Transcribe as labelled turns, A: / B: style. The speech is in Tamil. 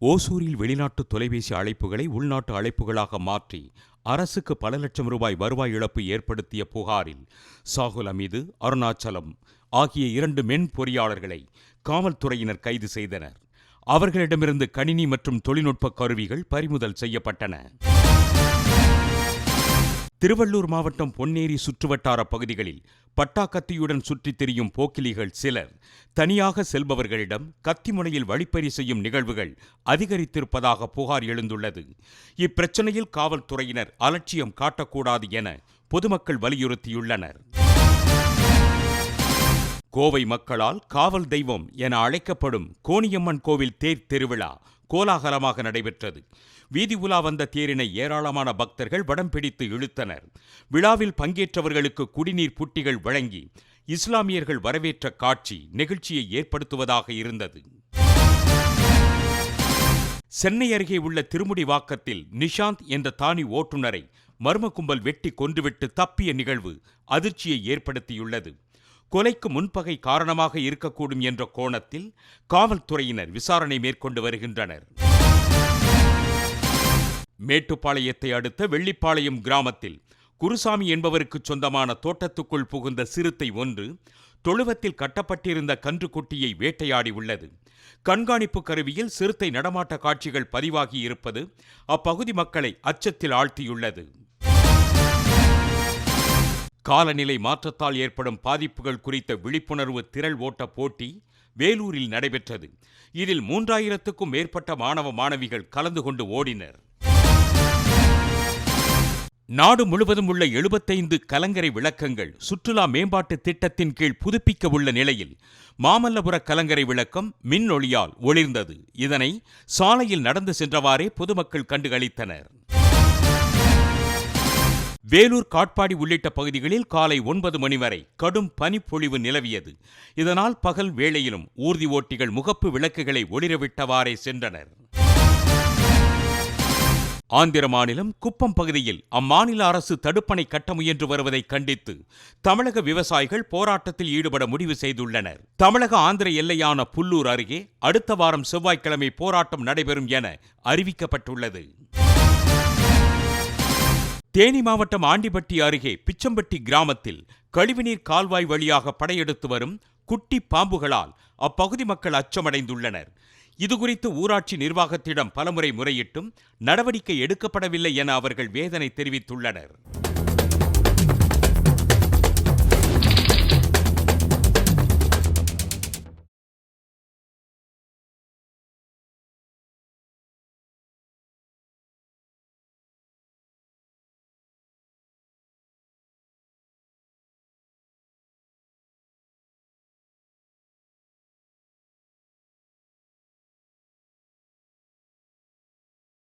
A: ஓசூரில் வெளிநாட்டு தொலைபேசி அழைப்புகளை உள்நாட்டு அழைப்புகளாக மாற்றி அரசுக்கு பல லட்சம் ரூபாய் வருவாய் இழப்பு ஏற்படுத்திய புகாரில் சாகுல் அமீது அருணாச்சலம் ஆகிய இரண்டு மென் பொறியாளர்களை காவல்துறையினர் கைது செய்தனர். அவர்களிடமிருந்து கணினி மற்றும் தொழில்நுட்ப கருவிகள் பறிமுதல் செய்யப்பட்டன. திருவள்ளூர் மாவட்டம் பொன்னேரி சுற்றுவட்டார பகுதிகளில் பட்டா கத்தியுடன் சுற்றித் திரியும் போக்கிலிகள் சிலர் தனியாக செல்பவர்களிடம் கத்தி முனையில் வழிப்பறி செய்யும் நிகழ்வுகள் அதிகரித்திருப்பதாக புகார் எழுந்துள்ளது. இப்பிரச்சனையில் காவல்துறையினர் அலட்சியம் காட்டக்கூடாது என பொதுமக்கள் வலியுறுத்தியுள்ளனர். கோவை மக்களால் காவல் தெய்வம் என அழைக்கப்படும் கோணியம்மன் கோவில் தேர் திருவிழா கோலாகலமாக நடைபெற்றது. வீதி உலா வந்த தேரினை ஏராளமான பக்தர்கள் வடம் பிடித்து இழுத்தனர். விழாவில் பங்கேற்றவர்களுக்கு குடிநீர் புட்டிகள் வழங்கி இஸ்லாமியர்கள் வரவேற்ற காட்சி நெகிழ்ச்சியை ஏற்படுத்துவதாக இருந்தது. சென்னை அருகே உள்ள திருமுடிவாக்கத்தில் நிஷாந்த் என்ற தானி ஓட்டுநரை மர்ம கும்பல் வெட்டி கொன்றுவிட்டு தப்பிய நிகழ்வு அதிர்ச்சியை ஏற்படுத்தியுள்ளது. கொலைக்கு முன்பகை காரணமாக இருக்கக்கூடும் என்ற கோணத்தில் காவல்துறையினர் விசாரணை மேற்கொண்டு வருகின்றனர். மேட்டுப்பாளையத்தை அடுத்த வெள்ளிப்பாளையம் கிராமத்தில் குருசாமி என்பவருக்கு சொந்தமான தோட்டத்துக்குள் புகுந்த சிறுத்தை ஒன்று தொழுவத்தில் கட்டப்பட்டிருந்த கன்றுக்குட்டியை வேட்டையாடி உள்ளது. கண்காணிப்பு கருவியில் சிறுத்தை நடமாட்ட காட்சிகள் பதிவாகி இருப்பது அப்பகுதி மக்களை அச்சத்தில் ஆழ்த்தியுள்ளது. காலநிலை மாற்றத்தால் ஏற்படும் பாதிப்புகள் குறித்த விழிப்புணர்வு திரள் ஓட்ட போட்டி வேலூரில் நடைபெற்றது. இதில் மூன்றாயிரத்துக்கும் மேற்பட்ட மாணவ மாணவிகள் கலந்து கொண்டு ஓடினர். நாடு முழுவதும் உள்ள எழுபத்தைந்து கலங்கரை விளக்கங்கள் சுற்றுலா மேம்பாட்டு திட்டத்தின் கீழ் புதுப்பிக்க உள்ள நிலையில் மாமல்லபுர கலங்கரை விளக்கம் மின் ஒளியால் ஒளிர்ந்தது. இதனை சாலையில் நடந்து சென்றவாறே பொதுமக்கள் கண்டுகளித்தனர். வேலூர் காட்பாடி உள்ளிட்ட பகுதிகளில் காலை ஒன்பது மணி வரை கடும் பனிப்பொழிவு நிலவியது. இதனால் பகல் வேளையிலும் ஊர்தி ஓட்டிகள் முகப்பு விளக்குகளை ஒளிரவிட்டவாறே சென்றனர். ஆந்திர மாநிலம் குப்பம் பகுதியில் அம்மாநில அரசு தடுப்பணை கட்ட முயன்று வருவதை கண்டித்து தமிழக விவசாயிகள் போராட்டத்தில் ஈடுபட முடிவு செய்துள்ளனர். தமிழக ஆந்திர எல்லையான புல்லூர் அருகே அடுத்த வாரம் செவ்வாய்க்கிழமை போராட்டம் நடைபெறும் என அறிவிக்கப்பட்டுள்ளது. தேனி மாவட்டம் ஆண்டிப்பட்டி அருகே பிச்சம்பட்டி கிராமத்தில் கழிவுநீர் கால்வாய் வழியாக படையெடுத்து வரும் குட்டி பாம்புகளால் அப்பகுதி மக்கள் அச்சமடைந்துள்ளனர். இதுகுறித்து ஊராட்சி நிர்வாகத்திடம் பலமுறை முறையிட்டும் நடவடிக்கை எடுக்கப்படவில்லை என அவர்கள் வேதனை தெரிவித்துள்ளனர்.